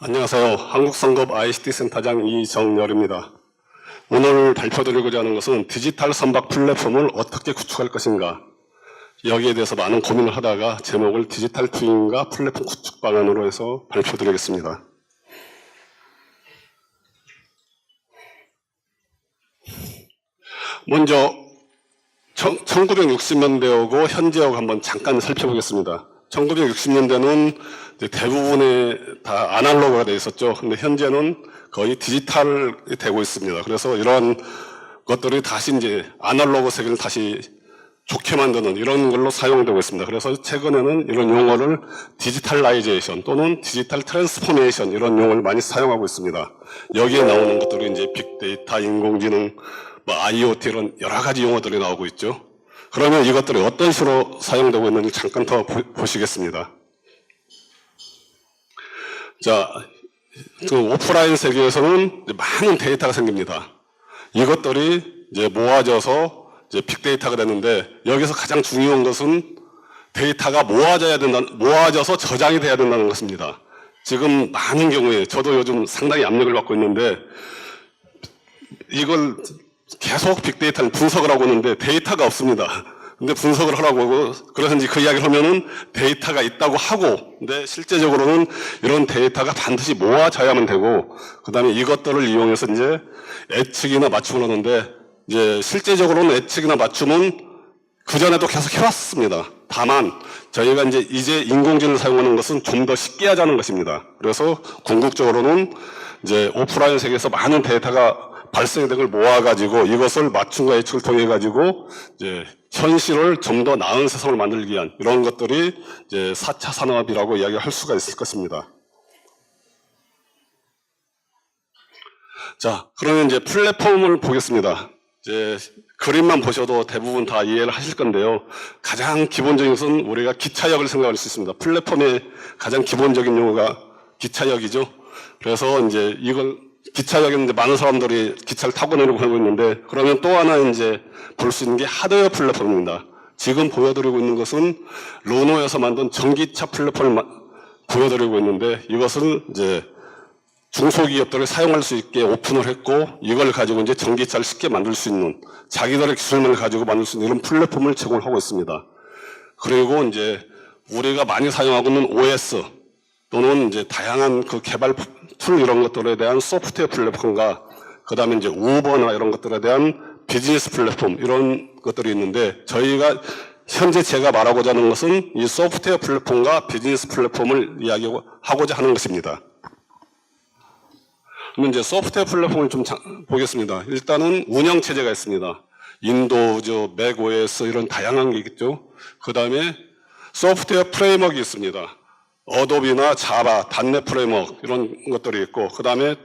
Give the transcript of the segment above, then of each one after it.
안녕하세요. 한국성급 ICT 센터장 이정열입니다. 오늘 발표드리고자 하는 것은 디지털 선박 플랫폼을 어떻게 구축할 것인가. 여기에 대해서 많은 고민을 하다가 제목을 디지털 투인과 플랫폼 구축 방안으로 해서 발표드리겠습니다. 먼저 1960년대하고 현재하고 한번 잠깐 살펴보겠습니다. 1960년대는 대부분의 다 아날로그가 되어 있었죠. 근데 현재는 거의 디지털이 되고 있습니다. 그래서 이런 것들이 다시 이제 아날로그 세계를 다시 좋게 만드는 이런 걸로 사용되고 있습니다. 그래서 최근에는 이런 용어를 디지털라이제이션 또는 디지털 트랜스포메이션 이런 용어를 많이 사용하고 있습니다. 여기에 나오는 것들이 이제 빅데이터, 인공지능, 뭐 IoT 이런 여러 가지 용어들이 나오고 있죠. 그러면 이것들이 어떤 식으로 사용되고 있는지 잠깐 더 보- 보시겠습니다. 자, 그 오프라인 세계에서는 많은 데이터가 생깁니다. 이것들이 이제 모아져서 이제 빅데이터가 되는데 여기서 가장 중요한 것은 데이터가 모아져야 된다, 모아져서 저장이 돼야 된다는 것입니다. 지금 많은 경우에 저도 요즘 상당히 압력을 받고 있는데 이걸 계속 빅데이터를 분석을 하고 있는데 데이터가 없습니다. 근데 분석을 하라고 하고 이제 그 이야기를 하면은 데이터가 있다고 하고 근데 실제적으로는 이런 데이터가 반드시 모아져야만 되고 그다음에 이것들을 이용해서 이제 예측이나 맞춤을 하는데 이제 실제적으로는 예측이나 맞춤은 그 전에도 계속 해왔습니다. 다만 저희가 이제 이제 인공지능을 사용하는 것은 좀 더 쉽게 하자는 것입니다. 그래서 궁극적으로는 이제 오프라인 세계에서 많은 데이터가 발생된 걸 모아가지고 이것을 맞춤과 예측을 통해 가지고 이제 현실을 좀 더 나은 세상을 만들기 위한 이런 것들이 이제 4차 산업이라고 이야기할 수가 있을 것입니다. 자, 그러면 이제 플랫폼을 보겠습니다. 이제 그림만 보셔도 대부분 다 이해를 하실 건데요. 가장 기본적인 것은 우리가 기차역을 생각할 수 있습니다. 플랫폼의 가장 기본적인 용어가 기차역이죠. 그래서 이제 이걸 기차역에 이제 많은 사람들이 기차를 타고 내리고 하고 있는데 그러면 또 하나 이제 볼 수 있는 게 하드웨어 플랫폼입니다. 지금 보여드리고 있는 것은 르노에서 만든 전기차 플랫폼을 마- 보여드리고 있는데 이것은 이제 중소기업들을 사용할 수 있게 오픈을 했고 이걸 가지고 이제 전기차를 쉽게 만들 수 있는 자기들의 기술만을 가지고 만들 수 있는 이런 플랫폼을 제공을 하고 있습니다. 그리고 이제 우리가 많이 사용하고 있는 OS 또는 이제 다양한 그 개발 툴 이런 것들에 대한 소프트웨어 플랫폼과 그 다음에 이제 우버나 이런 것들에 대한 비즈니스 플랫폼 이런 것들이 있는데 저희가 현재 제가 말하고자 하는 것은 이 소프트웨어 플랫폼과 비즈니스 플랫폼을 이야기하고자 하는 것입니다. 그러면 이제 소프트웨어 플랫폼을 좀 자- 보겠습니다. 일단은 운영 체제가 있습니다. 인도우즈, 맥OS 이런 다양한 게 있겠죠. 그 다음에 소프트웨어 프레임워크가 있습니다. 어도비나 자바, 단넷 프레임워크 이런 것들이 있고 그 다음에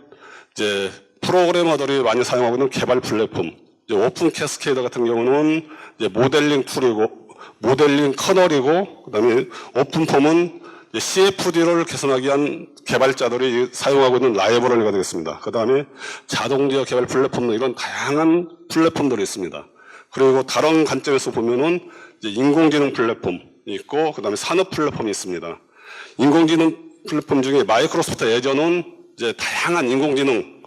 이제 프로그래머들이 많이 사용하고 있는 개발 플랫폼, 이제 오픈 캐스케이더 같은 경우는 이제 모델링 툴이고 모델링 커널이고 그 다음에 오픈 폼은 이제 CFD를 개선하기 위한 개발자들이 사용하고 있는 라이브러리가 되겠습니다. 그 다음에 자동제어 개발 플랫폼 이런 다양한 플랫폼들이 있습니다. 그리고 다른 관점에서 보면은 인공지능 플랫폼이 있고 그 다음에 산업 플랫폼이 있습니다. 인공지능 플랫폼 중에 마이크로소프트 예전은 이제 다양한 인공지능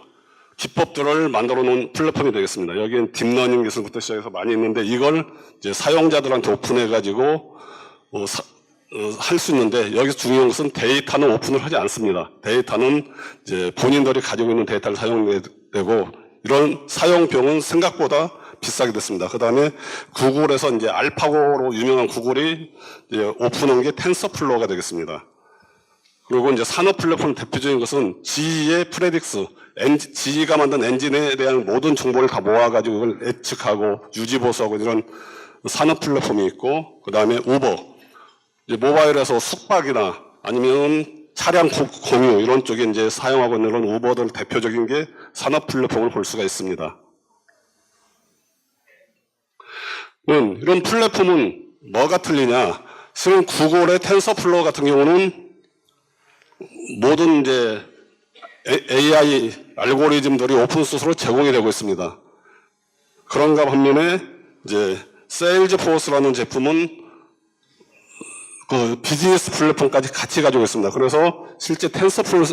기법들을 만들어 놓은 플랫폼이 되겠습니다. 여기엔 딥러닝 기술부터 시작해서 많이 있는데 이걸 이제 사용자들한테 오픈해 가지고 어, 할수 있는데 여기서 중요한 것은 데이터는 오픈을 하지 않습니다. 데이터는 이제 본인들이 가지고 있는 데이터를 사용되고 이런 사용병은 생각보다 비싸게 됐습니다. 그 다음에 구글에서 이제 알파고로 유명한 구글이 이제 오픈한 게 텐서플로어가 되겠습니다. 그리고 이제 산업 플랫폼 대표적인 것은 GE의 프레딕스, 엔지, GE가 만든 엔진에 대한 모든 정보를 다 모아가지고 이걸 예측하고 유지보수하고 이런 산업 플랫폼이 있고, 그 다음에 우버, 이제 모바일에서 숙박이나 아니면 차량 고- 공유 이런 쪽에 이제 사용하고 있는 이런 우버들 대표적인 게 산업 플랫폼을 볼 수가 있습니다. 음, 이런 플랫폼은 뭐가 틀리냐? 실은 구글의 텐서플로어 같은 경우는 모든 이제 AI 알고리즘들이 오픈 소스로 제공이 되고 있습니다. 그런가 반면에 이제 세일즈포스라는 제품은 그 비즈니스 플랫폼까지 같이 가지고 있습니다. 그래서 실제 텐서플을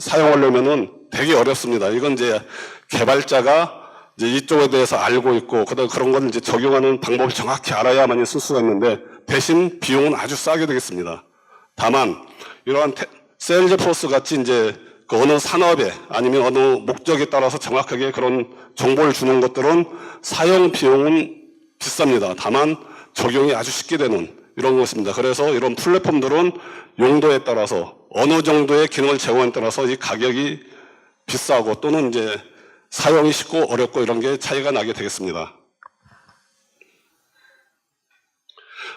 사용하려면은 되게 어렵습니다. 이건 이제 개발자가 이제 이쪽에 대해서 알고 있고 그다음 그런 걸 이제 적용하는 방법을 정확히 알아야만이 쓸 수가 있는데 대신 비용은 아주 싸게 되겠습니다. 다만 이러한 테- 세일즈포스 같이 이제 그 어느 산업에 아니면 어느 목적에 따라서 정확하게 그런 정보를 주는 것들은 사용 비용은 비쌉니다. 다만 적용이 아주 쉽게 되는 이런 것입니다. 그래서 이런 플랫폼들은 용도에 따라서 어느 정도의 기능을 제공에 따라서 이 가격이 비싸고 또는 이제 사용이 쉽고 어렵고 이런 게 차이가 나게 되겠습니다.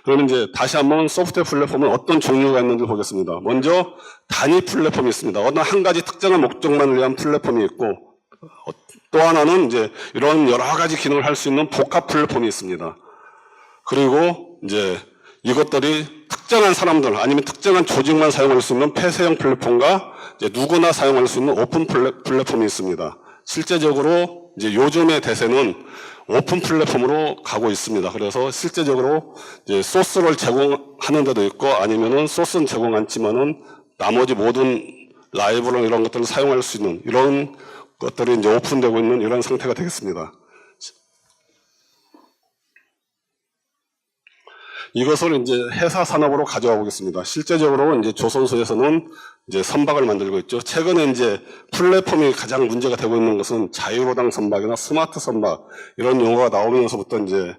그러면 이제 다시 한번 소프트웨어 플랫폼은 어떤 종류가 있는지 보겠습니다. 먼저 단위 플랫폼이 있습니다. 어느 한 가지 특정한 목적만을 위한 플랫폼이 있고 어, 또 하나는 이제 이런 여러 가지 기능을 할 수 있는 복합 플랫폼이 있습니다. 그리고 이제 이것들이 특정한 사람들 아니면 특정한 조직만 사용할 수 있는 폐쇄형 플랫폼과 누구나 사용할 수 있는 오픈 플랫- 플랫폼이 있습니다. 실제적으로 이제 요즘의 대세는 오픈 플랫폼으로 가고 있습니다. 그래서 실제적으로 이제 소스를 제공하는 데도 있고 아니면은 소스는 제공 않지만은 나머지 모든 라이브랑 이런 것들을 사용할 수 있는 이런 것들이 이제 오픈되고 있는 이런 상태가 되겠습니다. 이것을 이제 회사 산업으로 가져와 보겠습니다. 실제적으로 이제 조선소에서는 이제 선박을 만들고 있죠. 최근에 이제 플랫폼이 가장 문제가 되고 있는 것은 자유로당 선박이나 스마트 선박 이런 용어가 나오면서부터 이제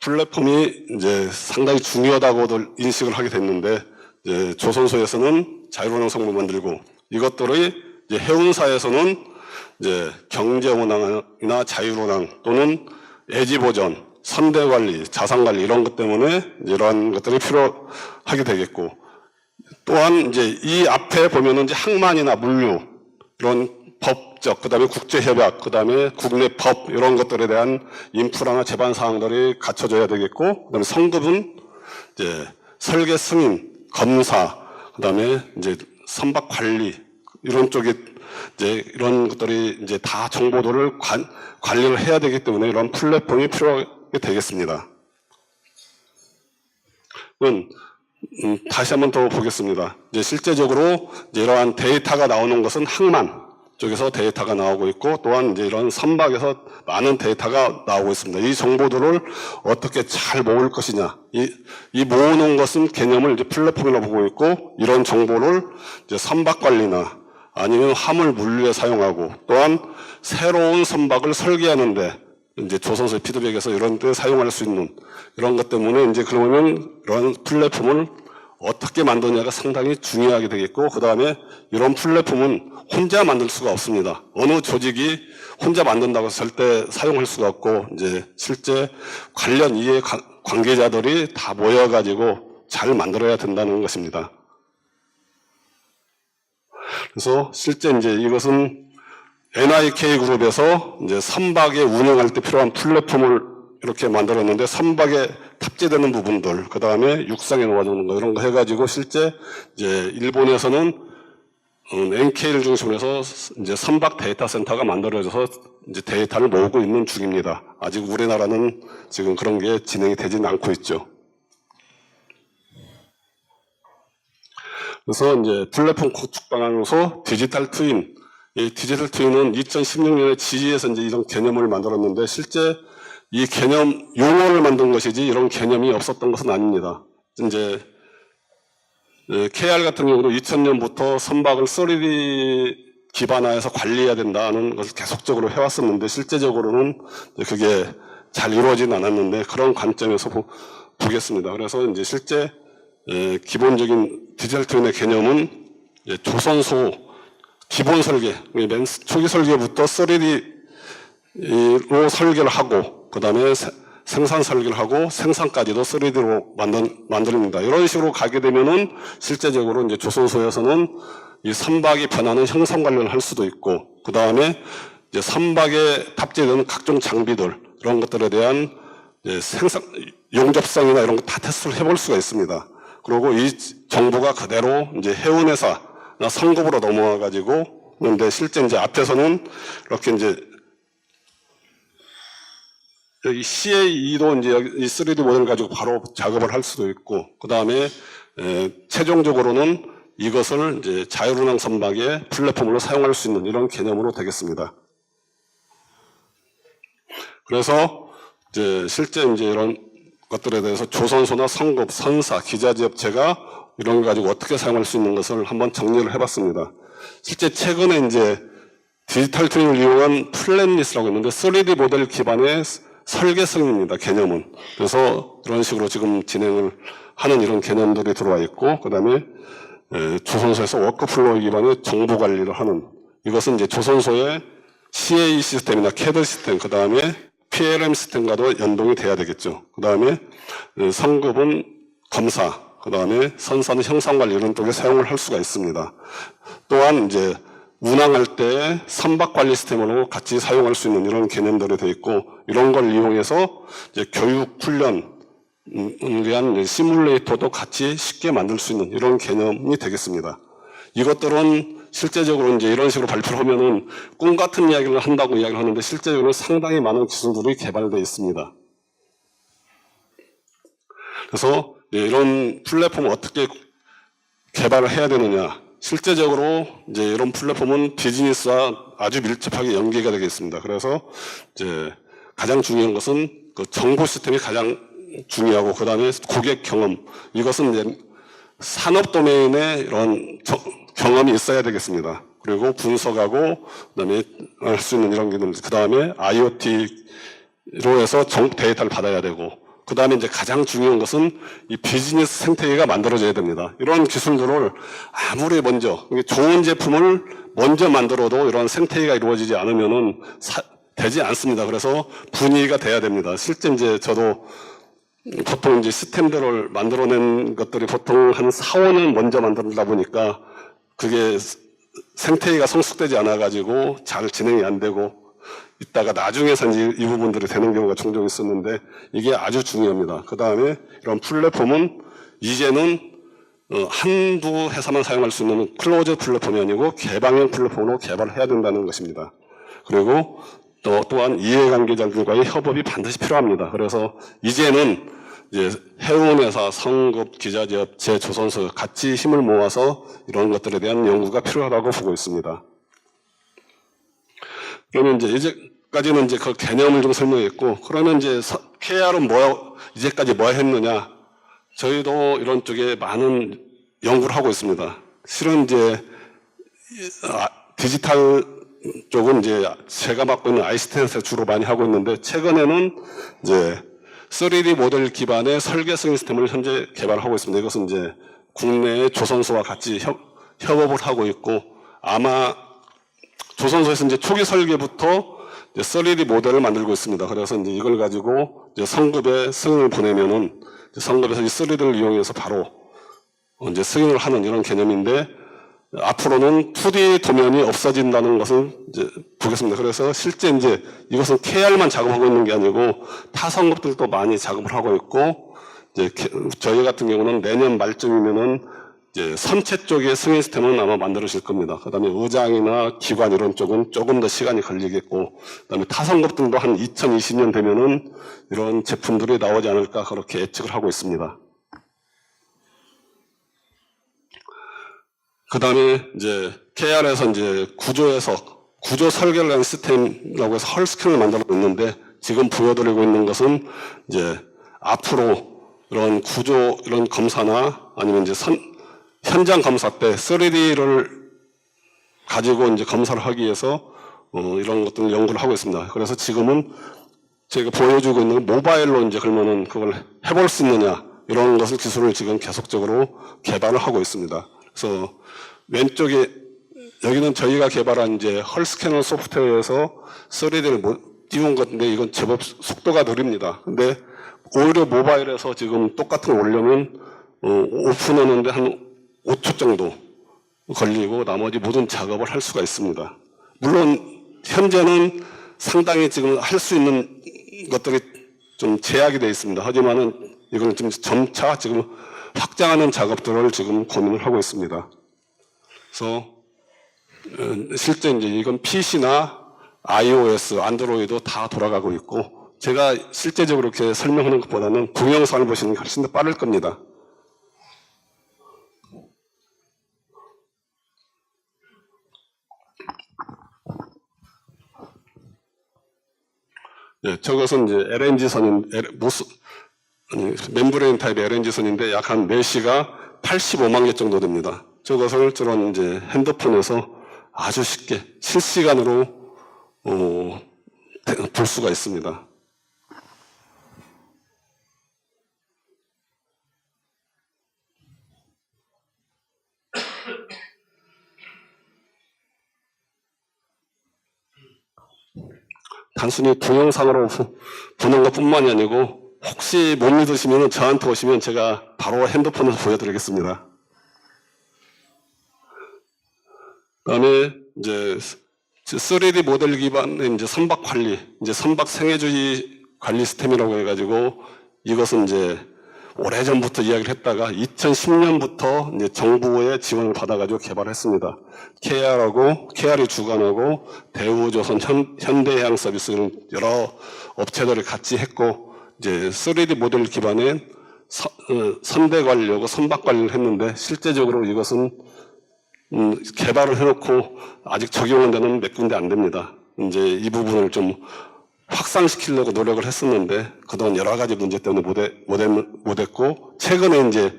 플랫폼이 이제 상당히 중요하다고들 인식을 하게 됐는데 이제 조선소에서는 자유로당 선박 만들고 이것들이 이제 해운사에서는 이제 경제운항이나 자유운항 또는 애지보전, 선대관리, 자산 관리 이런 것 때문에 이러한 것들이 필요하게 되겠고 또한 이제 이 앞에 보면은 이제 항만이나 물류 이런 법적 그다음에 국제 협약 그다음에 국내 법 이런 것들에 대한 인프라나 제반 사항들이 갖춰져야 되겠고 그다음에 성급은 이제 설계 승인, 검사, 그다음에 이제 선박 관리 이런 쪽에 이제 이런 것들이 이제 다 정보들을 관, 관리를 해야 되기 때문에 이런 플랫폼이 필요하게 되겠습니다. 은 음, 다시 한번 더 보겠습니다. 이제 실제적으로 이제 이러한 데이터가 나오는 것은 항만 쪽에서 데이터가 나오고 있고 또한 이제 이런 선박에서 많은 데이터가 나오고 있습니다. 이 정보들을 어떻게 잘 모을 것이냐. 이, 이 모으는 것은 개념을 이제 플랫폼이라고 보고 있고 이런 정보를 이제 선박 관리나 아니면 화물 물류에 사용하고 또한 새로운 선박을 설계하는데 이제 조선소의 피드백에서 이런 데 사용할 수 있는 이런 것 때문에 이제 그러면 이런 플랫폼을 어떻게 만드냐가 상당히 중요하게 되겠고 그 다음에 이런 플랫폼은 혼자 만들 수가 없습니다. 어느 조직이 혼자 만든다고 절대 사용할 수가 없고 이제 실제 관련 이해 관- 관계자들이 다 모여가지고 잘 만들어야 된다는 것입니다. 그래서 실제 이제 이것은 NIK 그룹에서 이제 선박에 운영할 때 필요한 플랫폼을 이렇게 만들었는데 선박에 탑재되는 부분들, 그 다음에 육상에 놓아주는 거 이런 거 해가지고 실제 이제 일본에서는 NK를 중심으로 해서 이제 선박 데이터 센터가 만들어져서 이제 데이터를 모으고 있는 중입니다. 아직 우리나라는 지금 그런 게 진행이 되지는 않고 있죠. 그래서 이제 플랫폼 구축 방안으로서 디지털 트윈, 이 디지털 트윈은 2016년에 지지에서 이제 이런 개념을 만들었는데 실제 이 개념 용어를 만든 것이지 이런 개념이 없었던 것은 아닙니다. 이제 예, KR 같은 경우도 2000년부터 선박을 3D 기반화해서 관리해야 된다는 것을 계속적으로 해왔었는데 실제적으로는 그게 잘 이루어지진 않았는데 그런 관점에서 보, 보겠습니다. 그래서 이제 실제 예, 기본적인 디지털 트윈의 개념은 조선소 기본 설계, 맨 초기 설계부터 3D로 설계를 하고 그 다음에 생산 설계를 하고 생산까지도 3D로 만든, 만듭니다. 이런 식으로 가게 되면은 실제적으로 이제 조선소에서는 이 선박이 변하는 형상 관련을 할 수도 있고 그 다음에 이제 선박에 탑재되는 각종 장비들 이런 것들에 대한 생산 용접성이나 이런 거 다 테스트를 해볼 수가 있습니다. 그리고 이 정보가 그대로 이제 해운회사 나 성급으로 넘어와 가지고 근데 실제 이제 앞에서는 이렇게 이제 여기 CA2도 이제 이 3D 모델을 가지고 바로 작업을 할 수도 있고, 그 다음에 에, 최종적으로는 이것을 이제 자율운항 선박의 플랫폼으로 사용할 수 있는 이런 개념으로 되겠습니다. 그래서 이제 실제 이제 이런 것들에 대해서 조선소나 성급, 선사, 기자재업체가 이런 거 가지고 어떻게 사용할 수 있는 것을 한번 정리를 해봤습니다. 실제 최근에 이제 디지털 트윈을 이용한 플랜리스라고 있는데 3D 모델 기반의 설계성입니다. 개념은. 그래서 이런 식으로 지금 진행을 하는 이런 개념들이 들어와 있고, 그 다음에 조선소에서 워크플로우 기반의 정보 관리를 하는 이것은 이제 조선소의 CA 시스템이나 CAD 시스템, 그 다음에 PLM 시스템과도 연동이 돼야 되겠죠. 그 다음에 성급은 검사, 그 다음에 선사는 형상관리 이런 쪽에 사용을 할 수가 있습니다. 또한 이제 운항할 때 선박 관리 시스템으로 같이 사용할 수 있는 이런 개념들이 되어 있고 이런 걸 이용해서 이제 교육 훈련 을 위한 시뮬레이터도 같이 쉽게 만들 수 있는 이런 개념이 되겠습니다. 이것들은 실제적으로 이제 이런 식으로 발표를 하면은 꿈 같은 이야기를 한다고 이야기를 하는데 실제적으로 상당히 많은 기술들이 개발되어 있습니다. 그래서 이런 플랫폼을 어떻게 개발을 해야 되느냐. 실제적으로 이제 이런 플랫폼은 비즈니스와 아주 밀접하게 연계가 되겠습니다. 그래서 이제 가장 중요한 것은 그 정보 시스템이 가장 중요하고 그 다음에 고객 경험 이것은 이제 산업 도메인에 이런 저, 경험이 있어야 되겠습니다. 그리고 분석하고 그다음에 할 수 있는 이런 기능 그 다음에 IoT로 해서 정, 데이터를 받아야 되고 그 다음에 이제 가장 중요한 것은 이 비즈니스 생태계가 만들어져야 됩니다. 이런 기술들을 아무리 먼저 좋은 제품을 먼저 만들어도 이런 생태계가 이루어지지 않으면은 사, 되지 않습니다. 그래서 분위기가 돼야 됩니다. 실제 이제 저도 보통 이제 시스템들을 만들어낸 것들이 보통 한 4, 5년 먼저 만들다 보니까 그게 생태계가 성숙되지 않아가지고 잘 진행이 안 되고 있다가 나중에서 이제 이 부분들이 되는 경우가 종종 있었는데 이게 아주 중요합니다. 그 다음에 이런 플랫폼은 이제는 어, 한두 회사만 사용할 수 있는 클로즈 플랫폼이 아니고 개방형 플랫폼으로 개발을 해야 된다는 것입니다. 그리고 또 또한 이해관계자들과의 협업이 반드시 필요합니다. 그래서 이제는 이제 해운회사, 성급, 기자재업, 제조선소 같이 힘을 모아서 이런 것들에 대한 연구가 필요하다고 보고 있습니다. 그러면 이제 이제 까지는 이제 그 개념을 좀 설명했고, 그러면 이제 KR은 뭐 이제까지 뭐 했느냐? 저희도 이런 쪽에 많은 연구를 하고 있습니다. 실은 이제 아, 디지털 쪽은 이제 제가 맡고 있는 아이스텐에서 주로 많이 하고 있는데 최근에는 이제 3D 모델 기반의 설계성 시스템을 현재 개발하고 있습니다. 이것은 이제 국내의 조선소와 같이 협, 협업을 하고 있고 아마 조선소에서 이제 초기 설계부터 3D 모델을 만들고 있습니다. 그래서 이제 이걸 가지고 이제 성급에 승인을 보내면은 성급에서 이 3D를 이용해서 바로 이제 승인을 하는 이런 개념인데 앞으로는 2D 도면이 없어진다는 것을 이제 보겠습니다. 그래서 실제 이제 이것은 KR만 작업하고 있는 게 아니고 타 성급들도 많이 작업을 하고 있고 이제 저희 같은 경우는 내년 말쯤이면은 이제 선체 쪽의 승인 시스템은 아마 만들어질 겁니다. 그 다음에 의장이나 기관 이런 쪽은 조금 더 시간이 걸리겠고, 그 다음에 타성급들도 한 2020년 되면은 이런 제품들이 나오지 않을까 그렇게 예측을 하고 있습니다. 그 다음에 이제 KR에서 이제 구조에서 구조 설계를 한 시스템이라고 해서 헐스킨을 만들어 놨는데 지금 보여드리고 있는 것은 이제 앞으로 이런 구조 이런 검사나 아니면 이제 선, 현장 검사 때 3D를 가지고 이제 검사를 하기 위해서 어, 이런 것들을 연구를 하고 있습니다. 그래서 지금은 제가 보여주고 있는 모바일로 이제 그러면은 그걸 해볼 수 있느냐 이런 것을 기술을 지금 계속적으로 개발을 하고 있습니다. 그래서 왼쪽에 여기는 저희가 개발한 이제 헐 스캐너 소프트웨어에서 3D를 띄운 건데 이건 제법 속도가 느립니다. 근데 오히려 모바일에서 지금 똑같은 걸 올려면 어, 오픈하는데 한 5초 정도 걸리고 나머지 모든 작업을 할 수가 있습니다. 물론 현재는 상당히 지금 할 수 있는 것들이 좀 제약이 되어 있습니다. 하지만은 이거는 지금 점차 지금 확장하는 작업들을 지금 고민을 하고 있습니다. 그래서 어, 실제 이제 이건 PC나 iOS, 안드로이드 다 돌아가고 있고 제가 실제적으로 이렇게 설명하는 것보다는 동영상을 보시는 게 훨씬 더 빠를 겁니다. 예, 저것은 이제 LNG 선인, 모스, 아니, 멤브레인 타입의 LNG 선인데 약한 메시가 85만 개 정도 됩니다. 저것을 저런 이제 핸드폰에서 아주 쉽게 실시간으로 어, 대- 볼 수가 있습니다. 단순히 동영상으로 보- 보는 것 뿐만이 아니고 혹시 못 믿으시면 저한테 오시면 제가 바로 핸드폰에서 보여드리겠습니다. 그다음에 이제 3D 모델 기반의 이제 선박 관리, 이제 선박 생애주의 관리 시스템이라고 해가지고 이것은 이제 오래전부터 이야기를 했다가 2010년부터 이제 정부의 지원을 받아가지고 개발했습니다. KR하고 KR이 주관하고 대우조선 현, 현대해양 서비스는 여러 업체들을 같이 했고 이제 3D 모델 기반의 서- 어, 선대 관리하고 선박 관리를 했는데 실제적으로 이것은 음, 개발을 해놓고 아직 적용한 데는 몇 군데 안 됩니다. 이제 이 부분을 좀 확산시키려고 노력을 했었는데 그동안 여러 가지 문제 때문에 못해, 못했, 못했 고 최근에 이제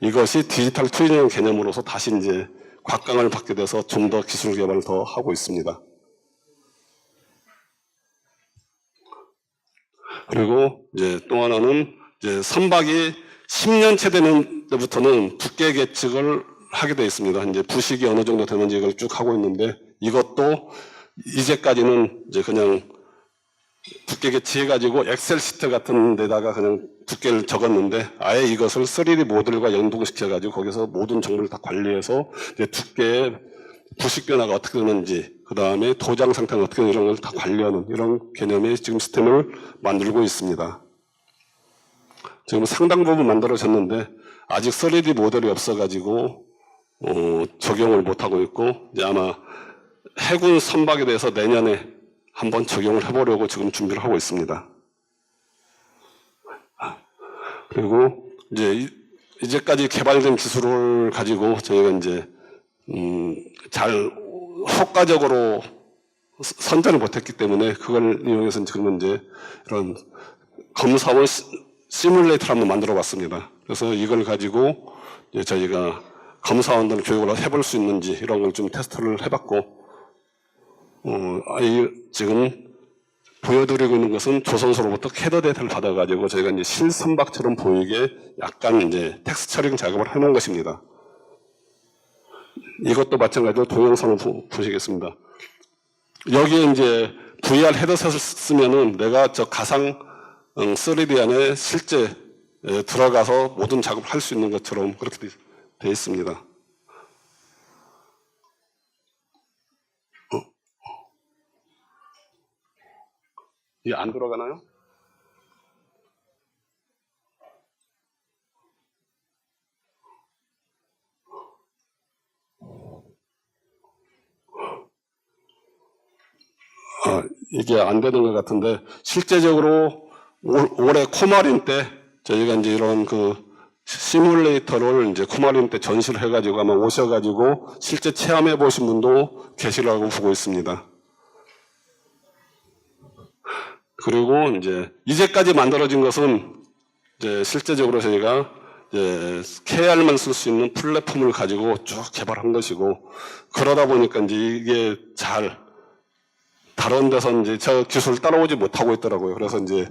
이것이 디지털 트윈이라는 개념으로서 다시 이제 곽강을 받게 돼서 좀 더 기술 개발을 더 하고 있습니다. 그리고 이제 또 하나는 이제 선박이 10년째 되는 때부터는 두께 계측을 하게 되어 있습니다. 이제 부식이 어느 정도 되는지 이걸 쭉 하고 있는데 이것도 이제까지는 이제 그냥 두께 계치해가지고 엑셀 시트 같은 데다가 그냥 두께를 적었는데 아예 이것을 3D 모델과 연동시켜 가지고 거기서 모든 정보를 다 관리해서 이제 두께의 부식 변화가 어떻게 되는지 그 다음에 도장 상태가 어떻게 되는 이런 걸 다 관리하는 이런 개념의 지금 시스템을 만들고 있습니다. 지금 상당 부분 만들어졌는데 아직 3D 모델이 없어가지고 어, 적용을 못하고 있고 이제 아마 해군 선박에 대해서 내년에 한번 적용을 해보려고 지금 준비를 하고 있습니다. 그리고 이제 이- 이제까지 개발된 기술을 가지고 저희가 이제 음, 잘 효과적으로 서- 선전을 못했기 때문에 그걸 이용해서 지금 이제 이런 검사원 시- 시뮬레이터를 한번 만들어 봤습니다. 그래서 이걸 가지고 저희가 검사원들 교육을 해볼 수 있는지 이런 걸 좀 테스트를 해봤고, 어, 아이 지금 보여드리고 있는 것은 조선소로부터 캐더 데이터를 받아가지고 저희가 이제 실선박처럼 보이게 약간 이제 텍스트 처리 작업을 해놓은 것입니다. 이것도 마찬가지로 동영상을 보, 보시겠습니다. 여기에 이제 VR 헤드셋을 쓰면은 내가 저 가상 3D 안에 실제 에, 들어가서 모든 작업을 할 수 있는 것처럼 그렇게 돼, 돼 있습니다. 이게 안 들어가나요? 아, 이게 안 되는 것 같은데 실제적으로 올, 올해 코마린 때 저희가 이제 이런 그 시뮬레이터를 이제 코마린 때 전시를 해가지고 아마 오셔가지고 실제 체험해 보신 분도 계시라고 보고 있습니다. 그리고 이제 이제까지 만들어진 것은 이제 실제적으로 저희가 이제 KR만 쓸 수 있는 플랫폼을 가지고 쭉 개발한 것이고 그러다 보니까 이제 이게 잘 다른 데서 이제 저 기술 따라오지 못하고 있더라고요. 그래서 이제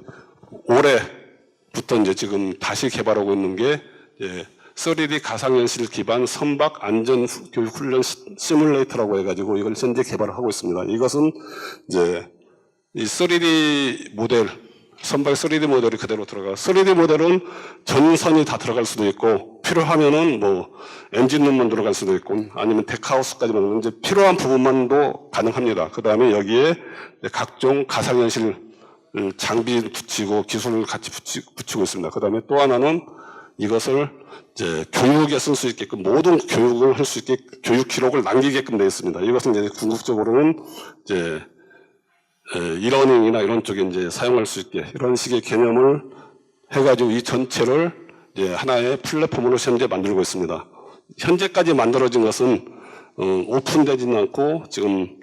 올해부터 이제 지금 다시 개발하고 있는 게 이제 3D 가상현실 기반 선박 안전 후- 교육 훈련 시- 시뮬레이터라고 해가지고 이걸 현재 개발을 하고 있습니다. 이것은 이제 이 3D 모델, 선박 3D 모델이 그대로 들어가. 3D 모델은 전선이 다 들어갈 수도 있고, 필요하면은 뭐, 엔진룸만 들어갈 수도 있고, 아니면 데크하우스까지만, 이제 필요한 부분만도 가능합니다. 그 다음에 여기에 각종 가상현실 장비를 붙이고, 기술을 같이 붙이, 붙이고 있습니다. 그 다음에 또 하나는 이것을 이제 교육에 쓸 수 있게끔, 모든 교육을 할 수 있게 교육 기록을 남기게끔 되어 있습니다. 이것은 이제 궁극적으로는 이제 에, 이러닝이나 이런 쪽에 이제 사용할 수 있게 이런 식의 개념을 해가지고 이 전체를 하나의 플랫폼으로 현재 만들고 있습니다. 현재까지 만들어진 것은 어, 오픈되지는 않고 지금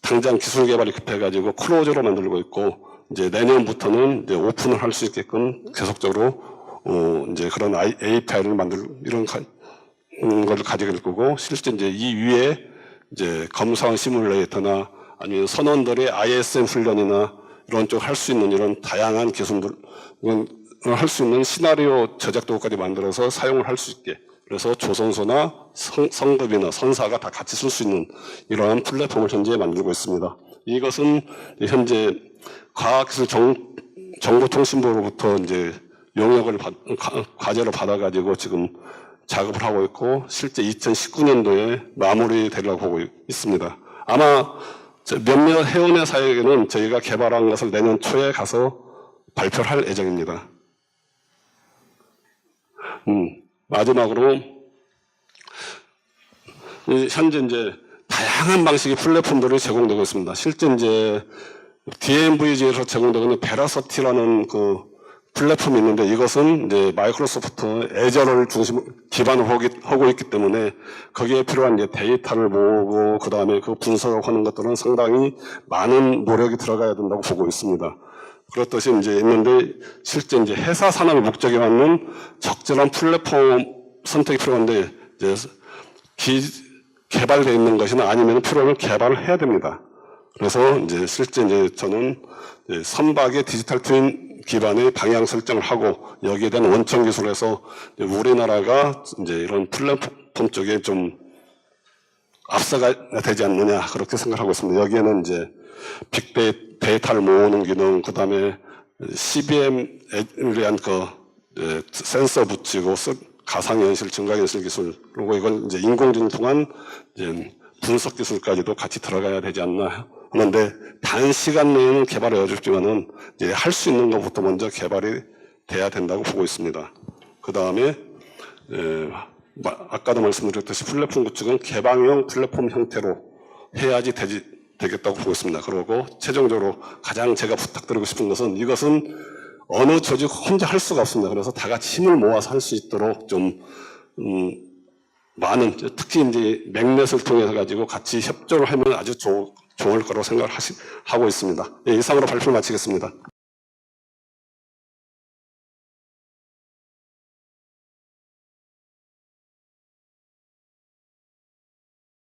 당장 기술 개발이 급해가지고 클로즈로 만들고 있고 이제 내년부터는 이제 오픈을 할 수 있게끔 계속적으로 어 이제 그런 API를 만들 이런 가, 음, 걸 가지고 있을 거고 실제 이제 이 위에 이제 검사원 시뮬레이터나 아니면 선원들의 ISM 훈련이나 이런 쪽 할 수 있는 이런 다양한 기술들 할수 있는 시나리오 저작 도구까지 만들어서 사용을 할 수 있게 그래서 조선소나 성, 성급이나 선사가 다 같이 쓸 수 있는 이러한 플랫폼을 현재 만들고 있습니다. 이것은 현재 과학기술 정, 정보통신부로부터 이제 용역을 받, 가- 과제로 받아가지고 지금 작업을 하고 있고 실제 2019년도에 마무리되려고 보고 있습니다. 아마 저 몇몇 회원의 사역에는 저희가 개발한 것을 내년 초에 가서 발표를 할 예정입니다. 음, 마지막으로 이 현재 이제 다양한 방식의 플랫폼들이 제공되고 있습니다. 실제 이제 DMVG에서 제공되고 있는 베라서티라는 그 플랫폼이 있는데 이것은 이제 마이크로소프트 애저를 중심 하기- 하고 있기 때문에 거기에 필요한 이제 데이터를 모으고 그 다음에 그 분석하는 것들은 상당히 많은 노력이 들어가야 된다고 보고 있습니다. 그렇듯이 이제 있는데 실제 이제 회사 산업의 목적에 맞는 적절한 플랫폼 선택이 필요한데 이제 기, 개발되어 있는 것이나 아니면 필요하면 개발을 해야 됩니다. 그래서 이제 실제 이제 저는 이제 선박의 디지털 트윈 기반의 방향 설정을 하고 여기에 대한 원천 기술에서 우리나라가 이제 이런 플랫폼 쪽에 좀 앞서가 되지 않느냐 그렇게 생각하고 있습니다. 여기에는 이제 빅데이터를 모으는 기능, 그 다음에 CBM에 대한 그 예, 센서 붙이고 쓰- 가상현실, 증강현실 기술 그리고 이걸 이제 인공지능 통한 이제 분석 기술까지도 같이 들어가야 되지 않나 하는데 단시간 내에는 개발이 어렵지만은 이제 할 수 있는 것부터 먼저 개발이 돼야 된다고 보고 있습니다. 그 다음에 아까도 말씀드렸듯이 플랫폼 구축은 개방형 플랫폼 형태로 해야지 되지, 되겠다고 보고 있습니다. 그리고 최종적으로 가장 제가 부탁드리고 싶은 것은 이것은 어느 조직 혼자 할 수가 없습니다. 그래서 다 같이 힘을 모아서 할 수 있도록 좀, 음, 많은, 특히 이제 맥넷을 통해서 가지고 같이 협조를 하면 아주 좋, 좋을 거라고 생각을 하시, 하고 있습니다. 예, 이상으로 발표를 마치겠습니다.